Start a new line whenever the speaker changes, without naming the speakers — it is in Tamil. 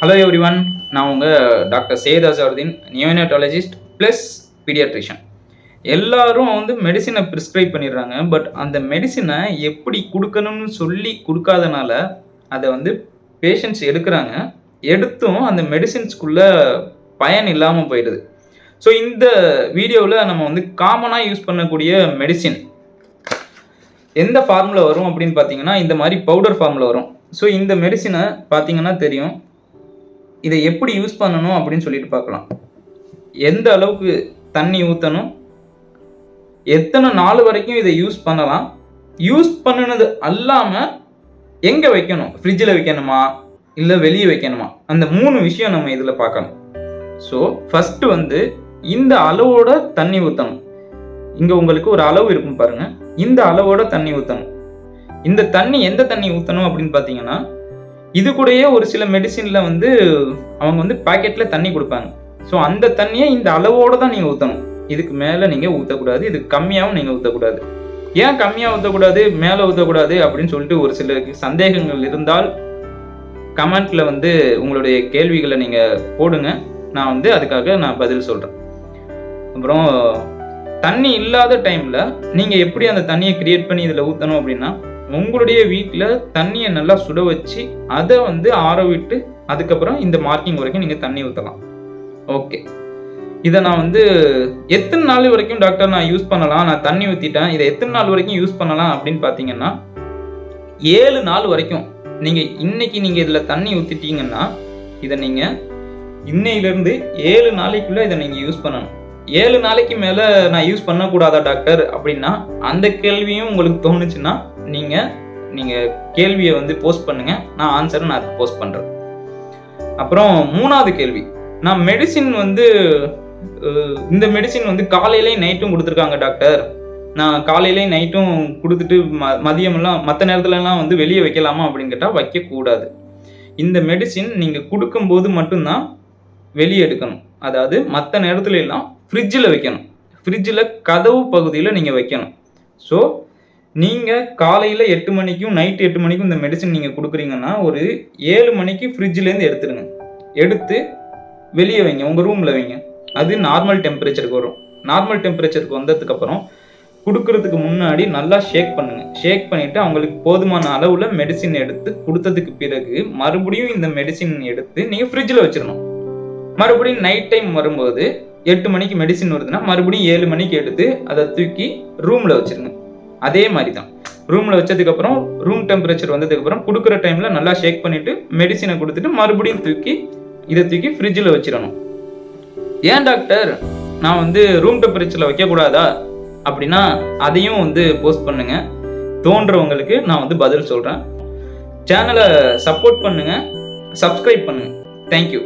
ஹலோ எவ்ரி ஒன் நான் உங்கள் doctor Seth Azharuddin neonatologist plus paediatrician எல்லாரும் வந்து மெடிசினை ப்ரிஸ்கிரைப் பண்ணிடுறாங்க பட் அந்த மெடிசினை எப்படி கொடுக்கணும்னு சொல்லி கொடுக்காதனால அதை வந்து பேஷண்ட்ஸ் எடுக்கிறாங்க. எடுத்தும் அந்த மெடிசின்ஸ்குள்ளே பயன் இல்லாமல் போயிடுது. ஸோ இந்த வீடியோவில் நம்ம வந்து காமனாக யூஸ் பண்ணக்கூடிய மெடிசின் எந்த ஃபார்மில் வரும் அப்படின்னு பார்த்தீங்கன்னா இந்த மாதிரி பவுடர் ஃபார்மில் வரும். ஸோ இந்த மெடிசினை பார்த்தீங்கன்னா தெரியும். இதை எப்படி யூஸ் பண்ணணும் அப்படின்னு சொல்லிட்டு பார்க்கலாம். எந்த அளவுக்கு தண்ணி ஊற்றணும் எத்தனை நாள் வரைக்கும் இதை யூஸ் பண்ணலாம்? யூஸ் பண்ணினது அல்லாமல் எங்கே வைக்கணும்? ஃப்ரிட்ஜில் வைக்கணுமா? இல்லை வெளியே வைக்கணுமா? அந்த மூணு விஷயம் நம்ம இதில் பார்க்கணும். ஸோ ஃபஸ்ட்டு வந்து இந்த அளவோட தண்ணி ஊற்றணும் இங்கே உங்களுக்கு ஒரு அளவு இருக்கும் பாருங்க. இந்த அளவோட தண்ணி ஊற்றணும் இந்த தண்ணி எந்த தண்ணி ஊற்றணும் அப்படின்னு பார்த்தீங்கன்னா இது கூடயே ஒரு சில மெடிசினில் வந்து அவங்க வந்து பாக்கெட்டில் தண்ணி கொடுப்பாங்க. ஸோ அந்த தண்ணியை இந்த அளவோடு தான் நீங்கள் ஊற்றணும் இதுக்கு மேலே நீங்கள் ஊற்றக்கூடாது இதுக்கு கம்மியாகவும் நீங்கள் ஊற்றக்கூடாது ஏன் கம்மியாக ஊற்றக்கூடாது மேலே ஊற்றக்கூடாது அப்படின்னு சொல்லிட்டு ஒரு சிலருக்கு சந்தேகங்கள் இருந்தால் கமெண்ட்டில் வந்து உங்களுடைய கேள்விகளை நீங்கள் போடுங்க. நான் வந்து அதுக்காக நான் பதில் சொல்கிறேன் அப்புறம் தண்ணி இல்லாத டைமில் நீங்கள் எப்படி அந்த தண்ணியை க்ரியேட் பண்ணி இதில் ஊற்றணும் அப்படின்னா உங்களுடைய வீட்டில் தண்ணியை நல்லா சுட வச்சு அதை வந்து ஆற விட்டு அதுக்கப்புறம் இந்த மார்க்கிங் வரைக்கும் நீங்கள் தண்ணி ஊற்றலாம் ஓகே இதை நான் வந்து எத்தனை நாள் வரைக்கும் டாக்டர் நான் யூஸ் பண்ணலாம்? நான் தண்ணி ஊற்றிட்டேன் இதை எத்தனை நாள் வரைக்கும் யூஸ் பண்ணலாம் அப்படின்னு பார்த்தீங்கன்னா ஏழு நாள் வரைக்கும் நீங்கள் இன்னைக்கு நீங்கள் இதில் தண்ணி ஊற்றிட்டீங்கன்னா இதை நீங்கள் இன்னையிலேருந்து ஏழு நாளைக்குள்ளே இதை நீங்கள் யூஸ் பண்ணணும். ஏழு நாளைக்கு மேலே நான் யூஸ் பண்ணக்கூடாதா டாக்டர் அப்படின்னா அந்த கேள்வியும் உங்களுக்கு தோணுச்சுன்னா நீங்கள் நீங்கள் கேள்வியை வந்து போஸ்ட் பண்ணுங்கள் நான் ஆன்சரை நான் அதுக்கு போஸ்ட் பண்ணுறேன் அப்புறம் மூணாவது கேள்வி. நான் மெடிசின் வந்து இந்த மெடிசின் வந்து காலையிலேயும் நைட்டும் கொடுத்துருக்காங்க டாக்டர் நான் காலையிலையும் நைட்டும் கொடுத்துட்டு ம மதியமெல்லாம் மற்ற நேரத்துலலாம் வந்து வெளியே வைக்கலாமா அப்படின்னு கேட்டால் வைக்கக்கூடாது. இந்த மெடிசின் நீங்கள் கொடுக்கும்போது மட்டும்தான் வெளியே எடுக்கணும். அதாவது மற்ற நேரத்துல எல்லாம் ஃப்ரிட்ஜில் வைக்கணும். ஃப்ரிட்ஜில் கதவு பகுதியில் நீங்கள் வைக்கணும். ஸோ நீங்கள் காலையில் எட்டு மணிக்கும் நைட்டு எட்டு மணிக்கும் இந்த மெடிசன் நீங்கள் கொடுக்குறீங்கன்னா ஒரு ஏழு மணிக்கு ஃப்ரிட்ஜிலேருந்து எடுத்துருங்க எடுத்து வெளியே வைங்க உங்கள் ரூமில் வைங்க. அது நார்மல் டெம்பரேச்சருக்கு வரும். நார்மல் டெம்பரேச்சருக்கு வந்ததுக்கப்புறம் கொடுக்கறதுக்கு முன்னாடி நல்லா ஷேக் பண்ணுங்கள் ஷேக் பண்ணிவிட்டு அவங்களுக்கு போதுமான அளவில் மெடிசின் எடுத்து கொடுத்ததுக்கு பிறகு மறுபடியும் இந்த மெடிசின் எடுத்து நீங்கள் ஃப்ரிட்ஜில் வச்சிடணும். மறுபடியும் நைட் டைம் வரும்போது எட்டு மணிக்கு மெடிசின் வருதுன்னா மறுபடியும் ஏழு மணிக்கு எடுத்து அதை தூக்கி ரூமில் வச்சிருங்க அதே மாதிரி தான் ரூமில் வச்சதுக்கப்புறம் ரூம் டெம்பரேச்சர் வந்ததுக்கப்புறம் கொடுக்குற டைமில் நல்லா ஷேக் பண்ணிவிட்டு மெடிசினை கொடுத்துட்டு மறுபடியும் தூக்கி இதை தூக்கி ஃப்ரிட்ஜில் வச்சிடணும். ஏன் டாக்டர் நான் வந்து ரூம் டெம்பரேச்சரில் வைக்கக்கூடாதா? அப்படின்னா அதையும் வந்து போஸ்ட் பண்ணுங்கள் தோன்றவங்களுக்கு நான் வந்து பதில் சொல்கிறேன் சேனலை சப்போர்ட் பண்ணுங்கள் சப்ஸ்கிரைப் பண்ணுங்கள் தேங்க்யூ